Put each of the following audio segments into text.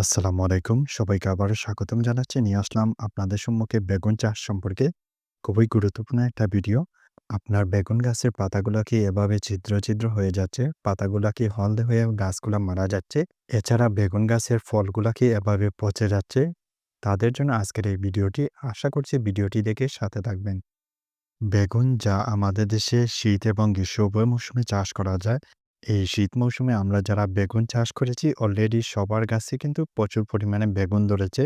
আসসালামু আলাইকুম। সবাইকে আবারও স্বাগতম জানাচ্ছি। নিয়ে আসলাম আপনাদের সম্মুখে বেগুন চাষ সম্পর্কে খুবই গুরুত্বপূর্ণ একটা ভিডিও। আপনার বেগুন গাছের পাতাগুলা কি এভাবে ছিদ্র, ছিদ্র হয়ে যাচ্ছে? পাতাগুলা কি হলদে হয়ে গাছগুলা মারা যাচ্ছে? এছাড়া বেগুন গাছের ফলগুলা কি এভাবে পচে যাচ্ছে? তাদের জন্য আজকের এই ভিডিওটি। আশা করছি ভিডিওটি দেখে সাথে থাকবেন। বেগুন যা আমাদের দেশে শীত এবং গ্রীষ্ম উভয় মৌসুমে চাষ করা যায়। এই শীত মৌসুমে আমরা যারা বেগুন চাষ করেছি অলরেডি সবার গাছে কিন্তু প্রচুর পরিমাণে বেগুন ধরেছে।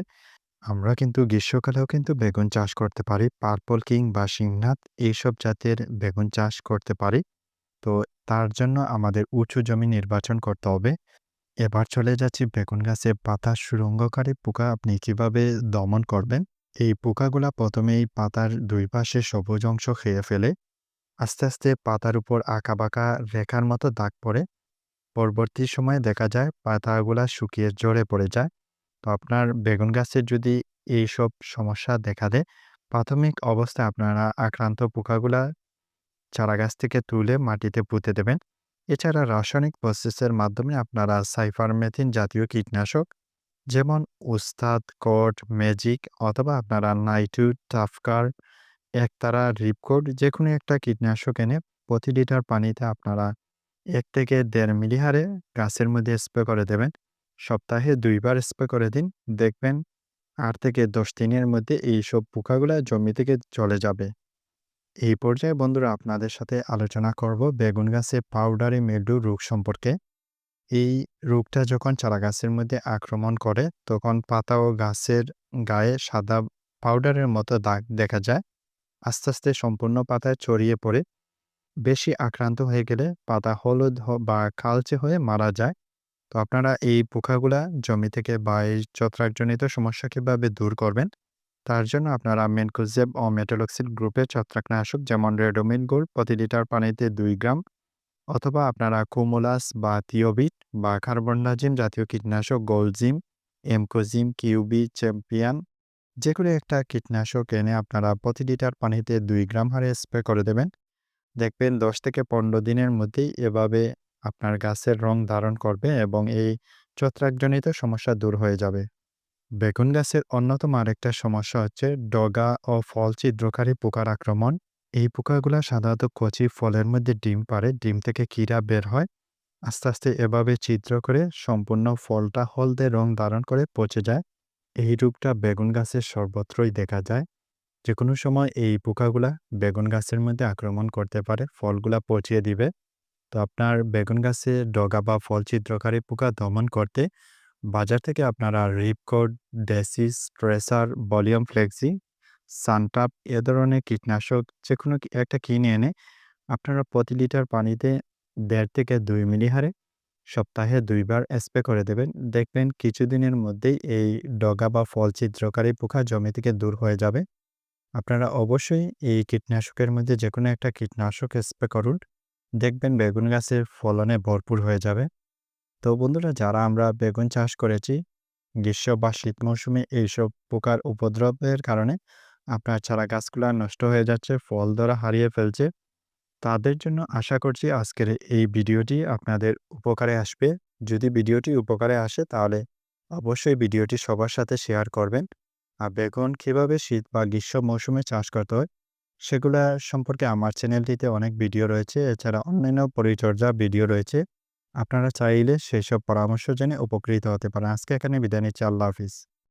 আমরা কিন্তু গ্রীষ্মকালেও কিন্তু বেগুন চাষ করতে পারি। পার্পল কিং বা সিংনাথ এইসব জাতের বেগুন চাষ করতে পারি। তো তার জন্য আমাদের উঁচু জমি নির্বাচন করতে হবে। এবার চলে যাচ্ছি বেগুন গাছে পাতা সুরঙ্গকারী পোকা আপনি কীভাবে দমন করবেন। এই পোকাগুলা প্রথমেই পাতার দুই পাশে সবুজ অংশ খেয়ে ফেলে। আস্তে, আস্তে পাতার উপর আঁকাবাঁকা রেখার মতো দাগ পড়ে। পরবর্তী সময়ে দেখা যায় পাতাগুলা শুকিয়ে ঝরে পড়ে যায়। তো আপনার বেগুন গাছের যদি এইসব সমস্যা দেখা দেয়, প্রাথমিক অবস্থায় আপনারা আক্রান্ত পোকাগুলা চারাগাছ থেকে তুলে মাটিতে পুঁতে দেবেন। এছাড়া রাসায়নিক প্রসেসের মাধ্যমে আপনারা সাইফারমেথিন জাতীয় কীটনাশক যেমন উস্তাদ, কোড, ম্যাজিক অথবা আপনারা নাইট্রু, টাফকার, একতারা, রিপকোড যেকোনো একটা কীটনাশক এনে প্রতি লিটার পানিতে আপনারা ১ থেকে ১.৫ মিলি হারে গাছের মধ্যে স্প্রে করে দেবেন। সপ্তাহে ২ বার স্প্রে করে দিন। দেখবেন ৮ থেকে ১০ দিনের মধ্যে এইসব পোকাগুলা জমি থেকে চলে যাবে। এই পর্যায়ে বন্ধুরা আপনাদের সাথে আলোচনা করব বেগুন গাছে পাউডারি মিল্ডিউ রোগ সম্পর্কে। এই রোগটা যখন চারাগাছের মধ্যে আক্রমণ করে তখন পাতা ও গাছের গায়ে সাদা পাউডারের মতো দাগ দেখা যায়। আস্তে, আস্তে সম্পূর্ণ পাতায় ছড়িয়ে পড়ে। বেশি আক্রান্ত হয়ে গেলে পাতা হলুদ বা কালচে হয়ে মারা যায়। তো আপনারা এই পোকাগুলা জমি থেকে বা এই ছত্রাকজনিত সমস্যা কীভাবে দূর করবেন? তার জন্য আপনারা মেনকোজেব ও মেটালক্সিল গ্রুপের ছত্রাকনাশক যেমন রেডোমিন গোল্ড প্রতি লিটার পানিতে দুই গ্রাম অথবা আপনারা কুমোলাস বা থিওবিট বা কার্বনডাজিম জাতীয় কীটনাশক গোলজিম, এমকোজিম, কিউবি, চ্যাম্পিয়ন যেকোনো একটা কীটনাশক এনে আপনারা প্রতি লিটার পানিতে দুই গ্রাম হারে স্প্রে করে দেবেন। দেখবেন ১০ থেকে ১৫ দিনের মধ্যেই এভাবে আপনার গাছের রং ধারণ করবে এবং এই ছত্রাকজনিত সমস্যা দূর হয়ে যাবে। বেগুন গাছের অন্যতম আরেকটা সমস্যা হচ্ছে ডগা ও ফল ছিদ্রকারী পোকার আক্রমণ। এই পোকাগুলো সাধারণত কচি ফলের মধ্যে ডিম পাড়ে, ডিম থেকে কীরা বের হয়। আস্তে, আস্তে এভাবে ছিদ্র করে সম্পূর্ণ ফলটা হলদে রং ধারণ করে পচে যায়। এই রোগটা বেগুন গাছের সর্বত্রই দেখা যায়। যে কোনো সময় এই পোকাগুলা বেগুন গাছের মধ্যে আক্রমণ করতে পারে, ফলগুলা পচিয়ে দিবে। তো আপনার বেগুন গাছে ডগা বা ফল ছিদ্রকারী পোকা দমন করতে বাজার থেকে আপনারা Ripcord, Decis, Tracer, Voliam Flexi, Suntap এ ধরনের কীটনাশক যে কোনো একটা কিনে এনে আপনারা প্রতি লিটার পানিতে দেড় থেকে দুই মিলি হারে সপ্তাহে দুইবার স্প্রে করে দেবেন। দেখবেন কিছুদিনের মধ্যেই এই ডগা বা ফল ছিদ্রকারী পোকা জমি থেকে দূর হয়ে যাবে। আপনারা অবশ্যই এই কীটনাশকের মধ্যে যে কোনো একটা কীটনাশক স্প্রে করুন। দেখবেন বেগুন গাছের ফলনে ভরপুর হয়ে যাবে। তো বন্ধুরা যারা আমরা বেগুন চাষ করেছি গ্রীষ্ম বা শীত মৌসুমে এইসব পোকার উপদ্রবের কারণে আপনার চারা গাছগুলা নষ্ট হয়ে যাচ্ছে, ফল ধরা হারিয়ে ফেলছে। তাদের জন্য আশা করছি আজকের এই ভিডিওটি আপনাদের উপকারে আসবে। যদি ভিডিওটি উপকারে আসে তাহলে অবশ্যই ভিডিওটি সবার সাথে শেয়ার করবেন। আর বেগুন কীভাবে শীত বা গ্রীষ্ম মৌসুমে চাষ করতে হয়, সেগুলা সম্পর্কে আমার চ্যানেলটিতে অনেক ভিডিও রয়েছে। এছাড়া অন্যান্য পরিচর্যা ভিডিও রয়েছে। আপনারা চাইলে সেই সব পরামর্শ জেনে উপকৃত হতে পারেন। আজকে এখানে বিদায় নিচ্ছি। আল্লাহ হাফিজ।